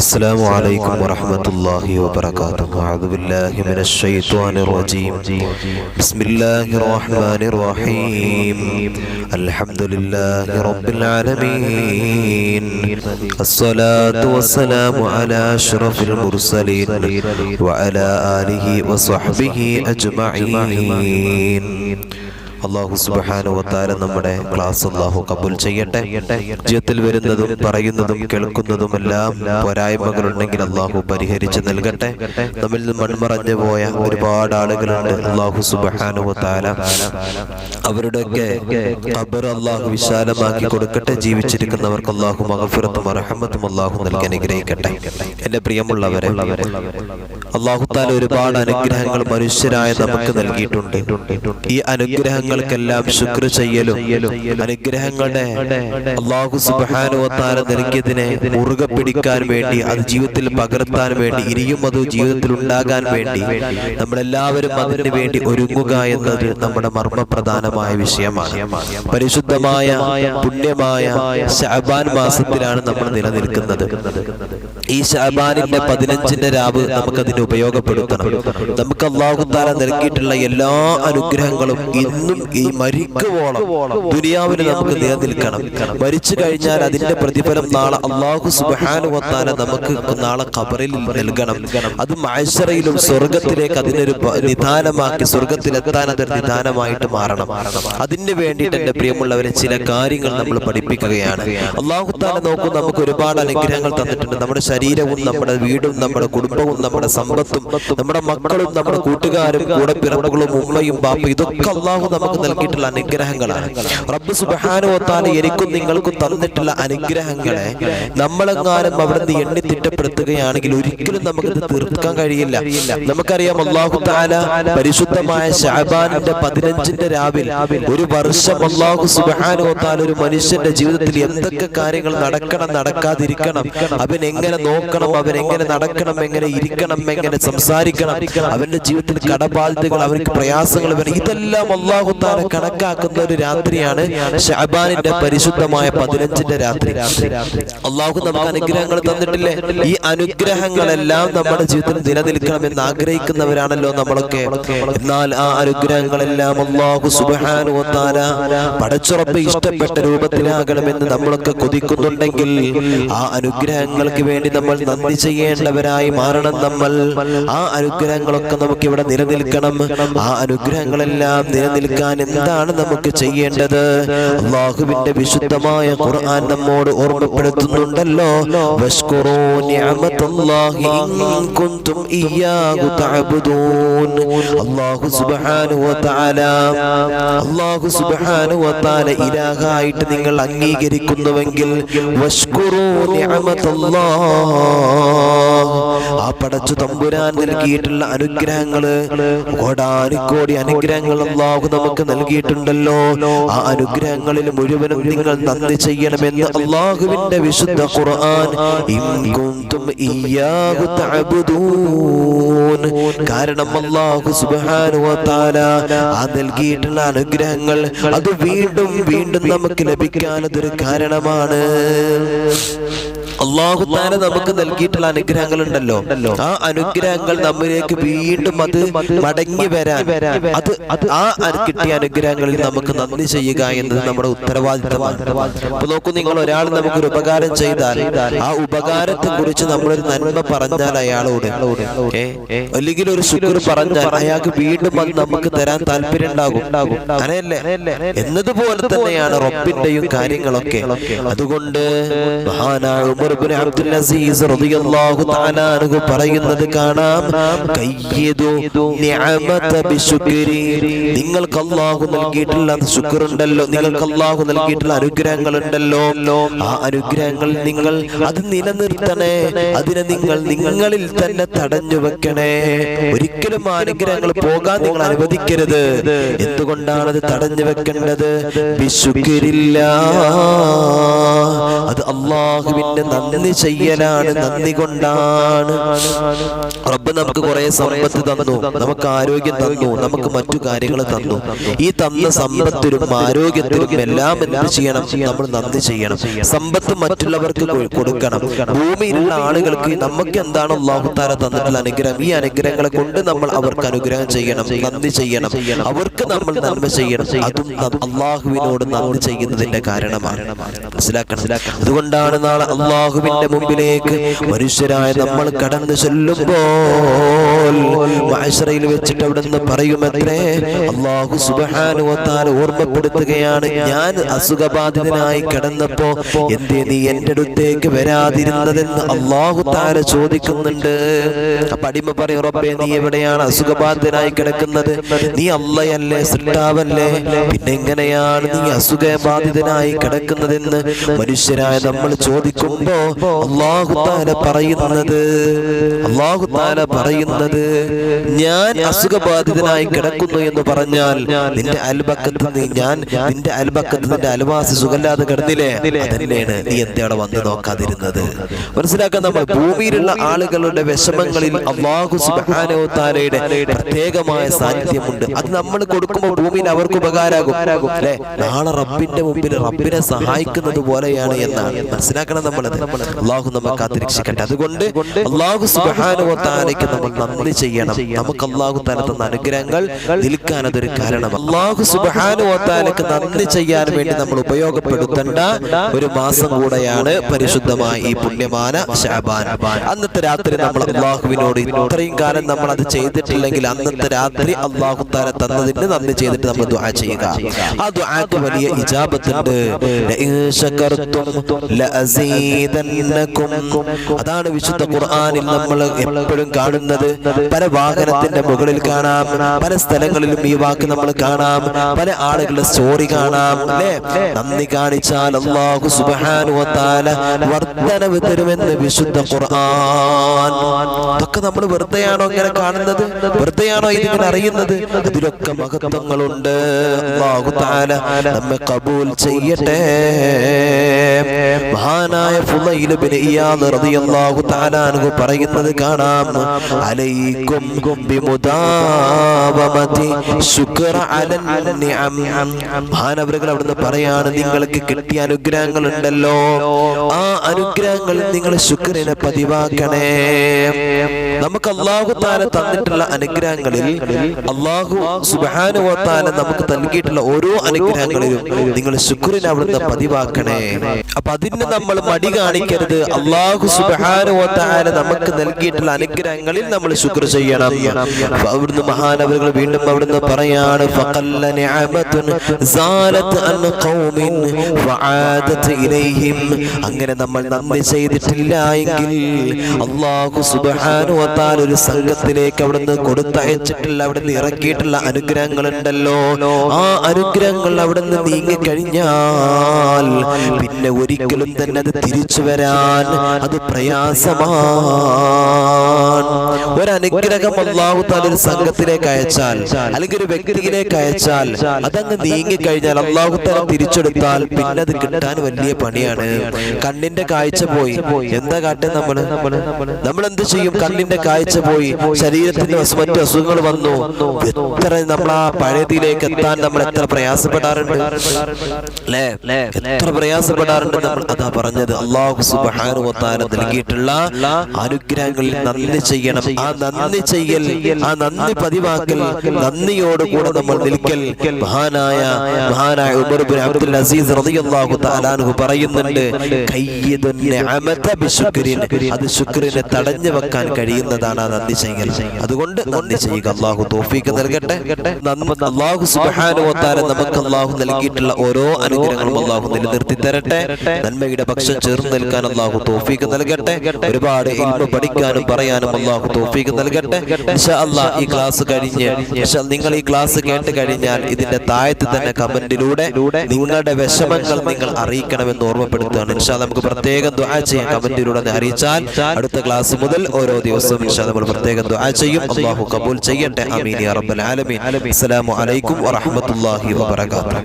السلام عليكم ورحمة الله وبركاته. أعوذ بالله من الشيطان الرجيم. بسم الله الرحمن الرحيم. الحمد لله رب العالمين. الصلاة والسلام على أشرف المرسلين وعلى آله وصحبه أجمعين. അള്ളാഹു സുബാനുവത്താര നമ്മുടെ ക്ലാസ് അള്ളാഹു കബൂൽ ചെയ്യട്ടെ. ജീവിതത്തിൽ വരുന്നതും പറയുന്നതും കേൾക്കുന്നതും എല്ലാം പോരായ്മകളുണ്ടെങ്കിൽ അള്ളാഹു പരിഹരിച്ച് നൽകട്ടെ. നമ്മിൽ മൺമറഞ്ഞു പോയ ഒരുപാട് ആളുകളുണ്ട് അള്ളാഹു സുബാനുവത്താര അവരുടെയൊക്കെ ഖബർ അള്ളാഹു വിശാലമാക്കി കൊടുക്കട്ടെ. ജീവിച്ചിരിക്കുന്നവർക്ക് അള്ളാഹു മഹഫിറത്തും അറഹമ്മത്തും അള്ളാഹു നൽകി അനുഗ്രഹിക്കട്ടെ. എന്റെ പ്രിയമുള്ളവരെ അള്ളാഹു ഒരുപാട് അനുഗ്രഹങ്ങൾ മനുഷ്യരായ നമുക്ക് നൽകിയിട്ടുണ്ട്. ഈ അനുഗ്രഹങ്ങൾക്കെല്ലാം ശുക്ർ ചെയ്യലും അനുഗ്രഹങ്ങളുടെ അള്ളാഹു സുബാനുവത്താര നൽകിയതിനെ മുറുകെ പിടിക്കാൻ വേണ്ടി അത് ജീവിതത്തിൽ പകർത്താൻ വേണ്ടി ഇനിയും അത് ജീവിതത്തിൽ ഉണ്ടാകാൻ വേണ്ടി നമ്മളെല്ലാവരും അതിന് വേണ്ടി ഒരുങ്ങുക എന്നത് നമ്മുടെ മർമ്മപ്രധാനമായ വിഷയമാണ്. പരിശുദ്ധമായ പുണ്യമായ ഷാബാൻ മാസത്തിലാണ് നമ്മൾ നിലനിൽക്കുന്നത്. ഈ ഷാബാനിന്റെ പതിനഞ്ചിന്റെ രാവ് നമുക്കതിന് ഉപയോഗപ്പെടുത്തണം. നമുക്ക് അള്ളാഹു താല നൽകിയിട്ടുള്ള എല്ലാ അനുഗ്രഹങ്ങളും ഇന്നും ഈ മരിക്കുവോളം ദുനിയാവിന് നമുക്ക് നിലനിൽക്കണം. മരിച്ചു കഴിഞ്ഞാൽ അതിന്റെ പ്രതിഫലം നാളെ അള്ളാഹു സുബാനുവത്താല നമുക്ക് നാളെ കബറിൽ നൽകണം. അത് മാഴ്സറയിലും സ്വർഗത്തിലേക്ക് അതിനൊരു നിദാനമാക്കി സ്വർഗത്തിലെത്താൻ അതൊരു നിദാനമായിട്ട് മാറണം. അതിന് വേണ്ടിയിട്ട് എന്റെ പ്രിയമുള്ളവരെ ചില കാര്യങ്ങൾ നമ്മൾ പഠിപ്പിക്കുകയാണ്. അള്ളാഹു താല നോക്കും നമുക്ക് ഒരുപാട് അനുഗ്രഹങ്ങൾ തന്നിട്ടുണ്ട്. നമ്മുടെ ശരീരവും നമ്മുടെ വീടും നമ്മുടെ കുടുംബവും നമ്മുടെ സമ്പത്തും നമ്മുടെ മക്കളും നമ്മുടെ കൂട്ടുകാരും കൂടെ പിറപ്പുകളും ഉമ്മയും ബാപ്പും ഇതൊക്കെ അള്ളാഹു നമുക്ക് നൽകിയിട്ടുള്ള അനുഗ്രഹങ്ങളാണ്. റബ്ബ് സുബാനുവത്താല എനിക്കും നിങ്ങൾക്കും തന്നിട്ടുള്ള അനുഗ്രഹങ്ങളെ നമ്മളെങ്ങാനും അവിടെ നിന്ന് എണ്ണി തിട്ടപ്പെടുത്തുകയാണെങ്കിൽ ഒരിക്കലും നമുക്കിത് തീർക്കാൻ കഴിയില്ല. നമുക്കറിയാം അള്ളാഹു താല പരിശുദ്ധമായ ഷാബാനിന്റെ പതിനഞ്ചിന്റെ രാവിൽ ഒരു വർഷം അള്ളാഹു സുബാനുവത്താൽ ഒരു മനുഷ്യന്റെ ജീവിതത്തിൽ എന്തൊക്കെ കാര്യങ്ങൾ നടക്കണം നടക്കാതിരിക്കണം? അവൻ എങ്ങനെ നോക്കണം? അവൻ എങ്ങനെ നടക്കണം? എങ്ങനെ ഇരിക്കണം? എങ്ങനെ സംസാരിക്കണം? അവന്റെ ജീവിതത്തിൽ കടബാധ്യതകൾ അവർക്ക് പ്രയാസങ്ങൾ ഇതെല്ലാം അള്ളാഹു താല കണക്കാക്കുന്ന ഒരു രാത്രിയാണ് ഷാബാനിന്റെ പരിശുദ്ധമായ പതിനഞ്ചിന്റെ രാത്രി. അള്ളാഹു നമുക്ക് അനുഗ്രഹങ്ങൾ തന്നിട്ടില്ലേ? ഈ അനുഗ്രഹങ്ങളെല്ലാം നമ്മുടെ ജീവിതത്തിൽ നിലനിൽക്കണം എന്ന് ആഗ്രഹിക്കുന്നവരാണല്ലോ നമ്മളൊക്കെ. എന്നാൽ ആ അനുഗ്രഹങ്ങളെല്ലാം അള്ളാഹു സുബാനുവത്താല പടച്ചുറപ്പ് ഇഷ്ടപ്പെട്ട രൂപത്തിലാകണമെന്ന് നമ്മളൊക്കെ കൊതിക്കുന്നുണ്ടെങ്കിൽ ആ അനുഗ്രഹങ്ങൾക്ക് വേണ്ടി നമ്മൾ നന്ദി ചെയ്യേണ്ടവരായി മാറണം നമ്മൾ. ആ അനുഗ്രഹങ്ങളൊക്കെ നമുക്ക് ഇവിടെ നിലനിൽക്കണം. ആ അനുഗ്രഹങ്ങളെല്ലാം നിലനിൽക്കാൻ എന്താണ് നമുക്ക് ചെയ്യേണ്ടത്? അള്ളാഹുവിന്റെ വിശുദ്ധമായ ഖുർആൻ നമ്മോട് ഓർമ്മപ്പെടുത്തുന്നുണ്ടല്ലോ. വഷ്കുറൂ നിഅമത്തല്ലാഹി ഇൻ കുൻതും ഇയ്യാഹു തഅബുദൂൻ. അല്ലാഹു സുബ്ഹാനഹു വ തആല അല്ലാഹു സുബ്ഹാനഹു വ തആല ഇലാഹായിട്ട് നിങ്ങൾ അംഗീകരിക്കുന്നുവെങ്കിൽ ആ പടച്ചു തമ്പുരാൻ നൽകിയിട്ടുള്ള അനുഗ്രഹങ്ങൾ കോടാനുകോടി അനുഗ്രഹങ്ങൾ അള്ളാഹു നമുക്ക് നൽകിയിട്ടുണ്ടല്ലോ. ആ അനുഗ്രഹങ്ങളിൽ മുഴുവനും നിങ്ങൾ നന്ദി ചെയ്യണമെന്ന് അള്ളാഹുവിന്റെ വിശുദ്ധ ഖുർആൻ കാരണം അള്ളാഹു തആല ആ നൽകിയിട്ടുള്ള അനുഗ്രഹങ്ങൾ അത് വീണ്ടും വീണ്ടും നമുക്ക് ലഭിക്കാൻ അതൊരു കാരണമാണ്. അള്ളാഹു താനെ നമുക്ക് നൽകിയിട്ടുള്ള അനുഗ്രഹങ്ങൾ ഉണ്ടല്ലോ ആ അനുഗ്രഹങ്ങൾ നമ്മിലേക്ക് വീണ്ടും അത് മടങ്ങി വരാൻ. അത് അത് ആ കിട്ടിയ അനുഗ്രഹങ്ങളിൽ നമുക്ക് നന്ദി ചെയ്യുക എന്നത് നമ്മുടെ ഉത്തരവാദിത്തമാണ്. അപ്പൊ നോക്കൂ നിങ്ങൾ ഒരാൾ നമുക്ക് ഒരു ഉപകാരം ചെയ്താൽ ആ ഉപകാരത്തെ കുറിച്ച് നമ്മളൊരു നന്മ പറഞ്ഞാൽ അയാളോട്. അല്ലെങ്കിൽ ഒരു ശുക്ർ പറഞ്ഞാൽ അയാൾക്ക് വീണ്ടും അത് നമുക്ക് തരാൻ താല്പര്യം ഉണ്ടാകും അങ്ങനെയല്ലേ? എന്നതുപോലെ തന്നെയാണ് റബ്ബിന്റെയും കാര്യങ്ങളൊക്കെ. അതുകൊണ്ട് മഹാനായ ഉമർ ഇബ്നു അബ്ദുൽ അസീസ് റളിയല്ലാഹു തആല അൻഹു പറയുന്നത് കാണാം. കയ്യിദു നിഅമത ബിശുക്രി. നിങ്ങൾക്ക് അല്ലാഹു നൽകിയിട്ടുള്ള ശുക്ർ ഉണ്ടല്ലോ നിങ്ങൾക്ക് അല്ലാഹു നൽകിയിട്ടുള്ള അനുഗ്രഹങ്ങൾ ഉണ്ടല്ലോ ആ അനുഗ്രഹങ്ങൾ നിങ്ങൾ അത് നിലനിർത്തണേ. അതിനെ നിങ്ങൾ നിങ്ങളിൽ തന്നെ തടഞ്ഞു വെക്കണേ. ഒരിക്കലും ആ അനുഗ്രഹങ്ങൾ പോകാൻ നിങ്ങൾ അനുവദിക്കരുത്. എന്തുകൊണ്ടാണ് അത് തടഞ്ഞു വെക്കേണ്ടത്? അത് അള്ളാഹുവിന്റെ നന്ദി ചെയ്യലാണ് നന്ദി കൊണ്ടാണ് റബ്ബ് നമുക്ക് കുറെ സമ്പത്ത് തന്നു നമുക്ക് ആരോഗ്യം തന്നു നമുക്ക് മറ്റു കാര്യങ്ങൾ തന്നു. ഈ തന്ന സമ്പത്തിലും ആരോഗ്യത്തിലും എല്ലാം എന്ത് ചെയ്യണം? നമ്മൾ നന്ദി ചെയ്യണം. സമ്പത്ത് മറ്റുള്ളവർക്ക് കൊടുക്കണം. ഭൂമിയിലുള്ള ആളുകൾക്ക് നമുക്ക് എന്താണ് അള്ളാഹുത്താര തന്നിട്ടുള്ള അനുഗ്രഹം? ഈ അനുഗ്രഹങ്ങളെ കൊണ്ട് നമ്മൾ അവർക്ക് അനുഗ്രഹം ചെയ്യണം. നന്ദി ചെയ്യണം. അവർക്ക് നമ്മൾ നന്മ ചെയ്യണം. അതും അള്ളാഹുവിനോട് നന്ദി ചെയ്യുന്നതിന്റെ കാരണമാണ്. മനസ്സിലാക്കണം. അതുകൊണ്ടാണ് നാളെ അള്ളാഹുവിന്റെ മുമ്പിലേക്ക് മനുഷ്യരായ നമ്മൾ കടന്നു ചെല്ലുമ്പോൾ വെച്ചിട്ട് അവിടുന്ന് പറയുമത്രേ അള്ളാഹു സുബഹാനുവത്താൽ ഓർമ്മപ്പെടുത്തുകയാണ്. ഞാൻ അസുഖബാധിതനായി കിടന്നപ്പോ എന്തേ നീ എന്റെ അടുത്തേക്ക് വരാതിരുന്നതെന്ന് അള്ളാഹു താര ചോദിക്കുന്നുണ്ട്. അപ്പൊ അടിമ പറയും റബ്ബേ നീ എവിടെയാണ് അസുഖബാധിതനായി കിടക്കുന്നത്? നീ അല്ലയല്ലേ സൃഷ്ടാവല്ലേ? പിന്നെ എങ്ങനെയാണ് നീ അസുഖബാധിതനായി കിടക്കുന്നതെന്ന് മനുഷ്യരായ നമ്മൾ ചോദിക്കുമ്പോ അള്ളാഹു താല പറയുന്നത് പറയുന്നത് ഞാൻ അസുഖബാധിതനായി കിടക്കുന്നു എന്ന് പറഞ്ഞാൽ നിന്റെ അൽബക്കത്ത് നീ ഞാൻ നിന്റെ അൽബക്കത്ത് നിന്റെ അൽവാസി സുഖല്ലാതെ കിടന്നില്ലേ? അതന്നെയാണ് നീ എന്താണ് വന്ന് നോക്കാതിരുന്നത്? മനസ്സിലാക്കാൻ നമ്മൾ ഭൂമിയിലുള്ള ആളുകളുടെ വിഷമങ്ങളിൽ അള്ളാഹു സുബാനോ താരയുടെ പ്രത്യേകമായ സാന്നിധ്യമുണ്ട്. അത് നമ്മൾ കൊടുക്കുമ്പോൾ ഭൂമിയിൽ അവർക്ക് ഉപകാരാകും അല്ലെ? നാളെ റബ്ബിന്റെ മുമ്പിൽ റബ്ബിനെ സഹായിക്കുന്നത് പോലെയാണ് എന്നാണ്. മനസ്സിലാക്കണം നമ്മളത്. അള്ളാഹു നമ്മെ കാത്തിരക്ഷിക്കട്ടെ. അതുകൊണ്ട് അള്ളാഹു സുബാനോ താരയ്ക്ക് നമ്മൾ നന്ദി ചെയ്യണം. നമുക്ക് അള്ളാഹു താല തന്ന അനുഗ്രഹങ്ങൾ നിൽക്കാൻ അതൊരു കാരണം അള്ളാഹു സുബാനു താലക്ക് നന്ദി ചെയ്യാൻ വേണ്ടി നമ്മൾ ഉപയോഗപ്പെടുത്തേണ്ട ഒരു മാസം കൂടെയാണ് പരിശുദ്ധമായ ഈ പുണ്യമാന ഷാബാൻ അന്നത്തെ രാത്രി നമ്മൾ അള്ളാഹുവിനോട് ഇത്രയും കാലം നമ്മൾ അത് ചെയ്തിട്ടില്ലെങ്കിൽ അന്നത്തെ രാത്രി അള്ളാഹു താല തന്നതിന് നന്ദി ചെയ്തിട്ട് നമ്മൾ ദുആ ചെയ്യുക. ആ ദുആക്ക് വലിയ ഇജാബത്തുണ്ട്. അതാണ് വിശുദ്ധ ഖുർആാനിൽ നമ്മൾ എപ്പോഴും കാണുന്നത്. പല വാഹനത്തിന്റെ മുകളിൽ കാണാം പല സ്ഥലങ്ങളിലും ഈ വാക്ക് നമ്മൾ കാണാം പല ആളുകളുടെ സ്റ്റോറി കാണാം അല്ലേ? നന്ദി കാണിച്ചാൽ അള്ളാഹു സുബാനുവത്താല വ തആല വർധനവ് തരുമെന്ന് വിശുദ്ധ ഖുർആൻ. ഇതൊക്കെ നമ്മൾ വെറുതെയാണോ ഇങ്ങനെ കാണുന്നത്? വെറുതെയാണോ ഇതിങ്ങനെ അറിയുന്നത്? ഇതിലൊക്കെ മഹത്വങ്ങളുണ്ട്. അള്ളാഹു തആല നമ്മെ കബൂൽ ചെയ്യട്ടെ. മഹാനായ പറയുന്നത് കാണാം. അലൈക്കും അവിടുന്ന് പറയാണ് നിങ്ങൾക്ക് കിട്ടിയ അനുഗ്രഹങ്ങൾ ഉണ്ടല്ലോ ആ അനുഗ്രഹങ്ങൾ നിങ്ങൾ ശുക്രനെ പതിവാക്കണേ. നമുക്ക് അള്ളാഹു താല തന്നിട്ടുള്ള അനുഗ്രഹങ്ങളിൽ അള്ളാഹു സുബാനു താല നമുക്ക് നൽകിയിട്ടുള്ള ഓരോ അനുഗ്രഹങ്ങളിലും നിങ്ങൾ ശുക്രിനെ അവിടുന്ന് പതിവാക്കണേ. അപ്പൊ അതിന് നമ്മൾ മടി കാണിക്കരുത്. അള്ളാഹു സുബാനു താല നമുക്ക് നൽകിയിട്ടുള്ള അനുഗ്രഹങ്ങളിൽ നമ്മൾ ശുക്ർ ചെയ്യണം. അവിടുന്ന് മഹാനവറുകൾ വീണ്ടും അവിടുന്ന് പറയാണ് അങ്ങനെ നമ്മൾ നന്ദി ചെയ്തിട്ടില്ല എങ്കിൽ അള്ളാഹു സുബാനുവത്താൽ ഒരു സംഘത്തിലേക്ക് അവിടുന്ന് കൊടുത്തയച്ചിട്ടുള്ള അവിടുന്ന് ഇറക്കിയിട്ടുള്ള അനുഗ്രഹങ്ങൾ ഉണ്ടല്ലോ. ആ അനുഗ്രഹങ്ങൾ അവിടുന്ന് നീങ്ങി കഴിഞ്ഞാൽ പിന്നെ ഒരിക്കലും തന്നെ അത് തിരിച്ചു വരാൻ അത് പ്രയാസമാണ്. ഒരനുഗ്രഹം അള്ളാഹു താല ഒരു സംഘത്തിലേക്ക് അയച്ചാൽ അല്ലെങ്കിൽ ഒരു വ്യക്തിയിലേക്ക് അയച്ചാൽ അതങ്ങ് നീങ്ങിക്കഴിഞ്ഞാൽ അള്ളാഹു താല തിരിച്ചെടുത്താൽ പിന്നെ അത് കിട്ടാൻ വലിയ പണിയാണ്. കണ്ണിന്റെ കാഴ്ച പോയി. എന്താ കാട്ടുക നമ്മൾ? നമ്മൾ എന്ത് ചെയ്യും? കണ്ണിന്റെ കാഴ്ച പോയി. ശരീരത്തിന് മറ്റു അസുഖങ്ങൾ വന്നു. എത്ര നമ്മൾ ആ പഴയതിലേക്ക് എത്താൻ നമ്മൾ എത്ര പ്രയാസപ്പെടാറുണ്ട്? അല്ലേ എത്ര പ്രയാസപ്പെടാറുണ്ട് നമ്മൾ അതാ പറഞ്ഞത്. അള്ളാഹു സുബ്ഹാനഹു സുബാനുവത്താല നൽകിയിട്ടുള്ള അനുഗ്രഹങ്ങളിൽ നന്ദി ചെയ്യണം. ആ നന്ദി ചെയ്യൽ ആ നന്ദി പതിവാക്കൽ നന്ദിയോട് കൂടെ നമ്മൾ നിൽക്കൽ. മഹാനായ മഹാനായ ഉമർ ബിൻ അബ്ദുൽ അസീസ് റളിയല്ലാഹു തആല പറയുന്നുണ്ട് അത് ശുക്രിനെ തടഞ്ഞു വെക്കാൻ കഴിയുന്നതാണ് ആ നന്ദി ചെയ്യൽ. അതുകൊണ്ട് നന്ദി ചെയ്യുക. അള്ളാഹു തൗഫീഖ് നൽകട്ടെ. അള്ളാഹു വ നമുക്ക് അള്ളാഹു നൽകിയിട്ടുള്ള ഓരോ അനുഗ്രഹങ്ങളും അള്ളാഹു നിലനിർത്തി തരട്ടെ. നന്മയുടെ പക്ഷം ചേർന്ന് നിൽക്കാൻ അള്ളാഹു തോഫീക്ക് നൽകട്ടെ. ഒരുപാട് ഇൽമ പഠിക്കാനും പറയാനും അള്ളാഹു തോഫീക്ക് നൽകട്ടെ. ഈ ക്ലാസ് കഴിഞ്ഞ് നിങ്ങൾ ഈ ക്ലാസ് കേട്ട് കഴിഞ്ഞാൽ ഇതിന്റെ താഴത്ത് തന്നെ കമന്റിലൂടെ നിങ്ങളുടെ വിഷമങ്ങൾ നിങ്ങൾ അറിയിക്കണമെന്ന് ഓർമ്മപ്പെടുത്തുകയാണ്. ഇൻഷാ നമുക്ക് പ്രത്യേകം ദുആ ചെയ്യാം. കമന്റിലൂടെ അറിയിച്ചാൽ അടുത്ത ക്ലാസ് മുതൽ ഓരോ ദിവസവും ഇൻഷാ നമ്മൾ പ്രത്യേകം ദുആ ചെയ്യും. അള്ളാഹു കബൂൽ ചെയ്യട്ടെ. ആമീൻ യാ റബ്ബൽ ആലമീൻ. അസ്സലാമു അലൈക്കും വറഹ്മത്തുള്ളാഹി വബറകാതുഹു.